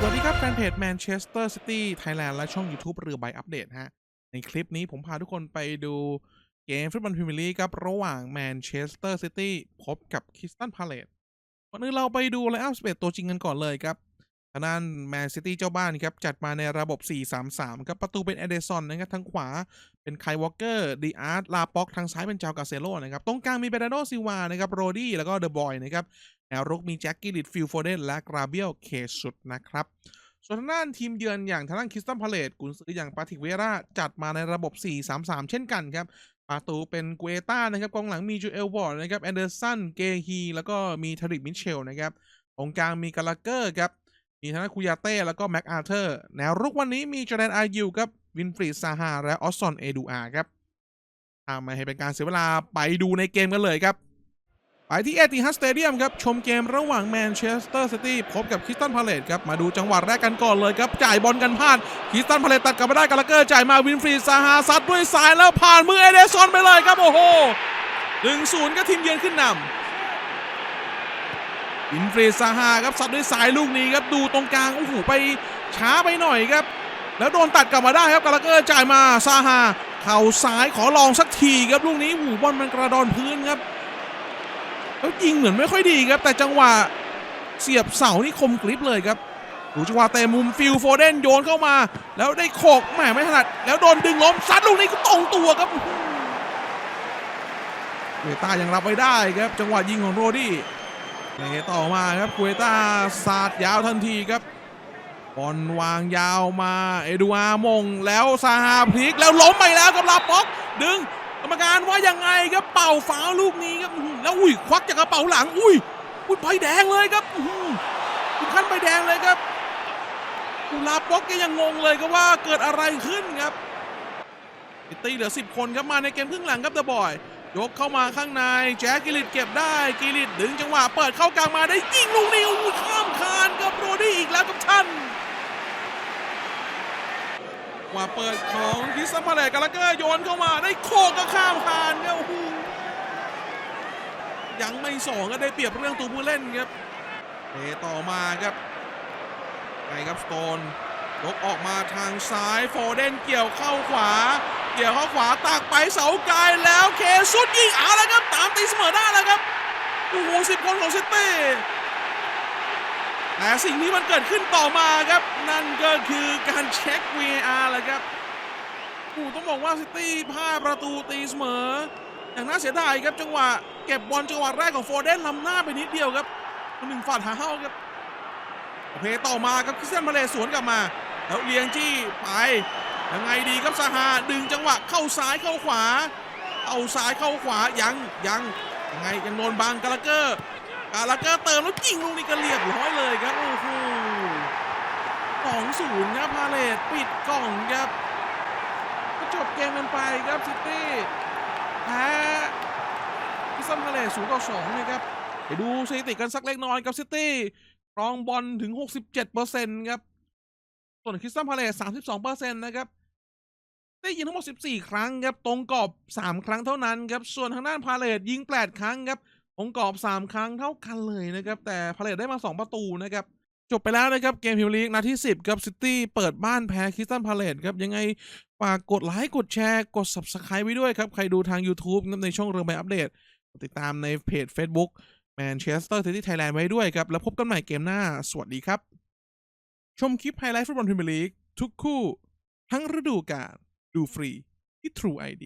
สวัสดีครับ แฟนเพจแมนเชสเตอร์ซิตี้ไทยแลนด์และช่อง YouTube เรือใบอัปเดตฮะ ในคลิปนี้ผมพาทุกคนไปดูเกมฟุตบอลพรีเมียร์ลีกครับ ระหว่างแมนเชสเตอร์ซิตี้พบกับ Crystal Palace ก่อนอื่นเราไปดูไลน์อัพสเปตัวจริงกันก่อนเลยครับ ทางด้าน Man City เจ้าบ้านครับ จัดมาในระบบ 4-3-3 ครับ ประตูเป็นเอเดซอนนะครับ ทางขวาเป็นไคลวอลเกอร์ดีอาร์ตลาป็อก ทางซ้ายเป็นจาวกาเซโลนะครับ ตรงกลางมีเบรนโดซิวานะครับโรดี้แล้วก็เดอะบอยนะครับแนวรุกมีแจ็คกิลิตฟิลโฟเดนและกราเบียลเคสุดนะครับส่วนทางด้านทีมเยือนอย่างทางด้านคริสตันพาเลตกุนซืออย่างปาติกเวราจัดมาในระบบ 4-3-3 เช่นกันครับประตูเป็นเกวต้านะครับกองหลังมีจูเอลวอร์ดนะครับแอนเดอร์สันเกฮีแล้วก็มีทาริกมิเชลนะครับตรงกลางมีกาลาเกอร์ครับ มีทางด้านคุยาเต้แล้วก็แม็กอาร์เธอร์แนวรุกวันนี้มีจอแดนอายูครับวินฟรีดซาฮาและออสซอนเอดูอาครับทำมาให้เป็นการเสียเวลาไปดูในเกมกันเลยครับ ไปที่เอติฮัดสเตเดียมครับ ชมเกมระหว่างแมนเชสเตอร์ซิตี้พบกับคิสตันพาเลตครับ มาดูจังหวะแรกกันก่อนเลยครับ จ่ายบอลกันพลาดคิสตันพาเลตตัดกลับมาได้กาลาเกอร์จ่ายมาวินฟรีดซาฮาซัดด้วยซ้ายแล้วผ่านมือเอเดซอนไปเลยครับโอ้โหหนึ่งศูนย์ก็ทีมเยือนขึ้นนำ วินเฟรซาฮาครับซัดด้วยซ้ายลูกนี้ครับดูตรงกลางโอ้โหไปช้าไปหน่อยครับ แล้วโดนตัดกลับมาได้ครับกาลาเกอร์จ่ายมาซาฮาเข่าซ้ายขอลองสักทีครับลูกนี้หูบอลมันกระดอนพื้นครับแล้วยิงเหมือนไม่ค่อยดีครับ แต่จังหวะเสียบเสานี่คมกริบเลยครับดูจังหวะเตะมุมฟิลโฟเดนโยนเข้ามา แล้วได้โขกแหมไม่ถนัด แล้วโดนดึงล้มซัดลูกนี้ก็ตรงตัวครับเวต้ายังรับไว้ได้ครับ จังหวะยิงของโรดี้ เตะต่อมาครับเกวต้าสาดยาวทันทีครับบอลวางยาวมาเอดูอาร์มงแล้วซาฮาพลิกแล้วล้มไปแล้วกับลาป็อก ดึงกรรมการว่ายังไงครับเป่าฟาลูกนี้ครับแล้วอุ้ยควักจากกระเป๋าหลัง อุ้ยอุ้ยใบแดงเลยครับถึงขั้นใบแดงเลยครับกุลาป็อกแกยังงงเลยครับว่าเกิดอะไรขึ้นครับตี้เหลือ 10 คนครับมาในเกมครึ่งหลังครับเดอะบอย ยกเข้ามาข้างในแจ็คกิลิตเก็บได้กิลิตดึงจังหวะเปิดเข้ากลางมาได้ยิงลูกนี้อุ้ข้ามคานกับโรดี้อีกแล้วกับท่านว่าเปิดของคิสตันพาเลกาลาเกอร์โยนเข้ามาได้โคกก็ข้ามคานครับโอ้โหยังไม่สองก็ได้เปรียบเรื่องตัวผู้เล่นครับเตะต่อมาครับไงครับสโตนยกออกมาทางซ้ายโฟเดนเกี่ยวเข้าขวา เกี่ยวเข้าขวาตักไปเสาไกลแล้วเคสุดยิงเอาแล้วครับตามตีเสมอได้แล้วครับโอ้โหสิบคนของซิตี้แต่สิ่งที่มันเกิดขึ้นต่อมาครับ นั่นก็คือการเช็ค VAR แหละครับโอ้ต้องบอกว่าซิตี้พลาดประตูตีเสมอ อย่างน่าเสียดายครับจังหวะเก็บบอลจังหวะแรกของโฟเดนล้ำหน้าไปนิดเดียวครับหนึ่งฝ่าเท้าครับโอเคต่อมาครับคริสเตียนพาเลสสวนกลับมา แล้วเลียงจี้ไป ยังไงดีครับซาฮาดึงจังหวะเข้าซ้ายเข้าขวา เอาซ้ายเข้าขวายังยังยังไงยังโดนบังกาลาเกอร์กาลาเกอร์เติมแล้วยิงลูกนี้ก็เรียบร้อยเลยครับโอ้โหสองศูนย์ครับพาเลตปิดกล่องครับก็จบเกมกันไปครับซิตี้แพ้พิซัมพาเลตศูนย์ต่อสองนะครับไปดูสถิติกันสักเล็กน้อยครับซิตี้ครองบอลถึง 67%ครับ ส่วนคริสตันพาเลต32%นะครับ ได้ยิงทั้งหมด 14 ครั้งครับ ตรงกรอบ 3 ครั้งเท่านั้นครับ ส่วนทางด้านพาเลตยิง 8 ครั้งครับองกรอบ 3 ครั้งเท่ากันเลยนะครับ แต่พาเลตได้มา 2 ประตูนะครับ จบไปแล้วนะครับ เกมพรีเมียร์ลีกนัดที่ 10 ครับซิตี้เปิดบ้านแพ้คริสตันพาเลตครับ ยังไงฝากกดไลค์กดแชร์กด Subscribe ไว้ด้วยครับ ใครดูทาง YouTube นะในช่องเรือใบอัปเดต ติดตามในเพจ Facebook Manchester City Thailand ไว้ด้วยครับ แล้วพบกันใหม่เกมหน้า สวัสดีครับ ชมคลิปไฮไลท์ฟุตบอลพรีเมียร์ลีกทุกคู่ ทั้งฤดูกาล ดูฟรีที่ True ID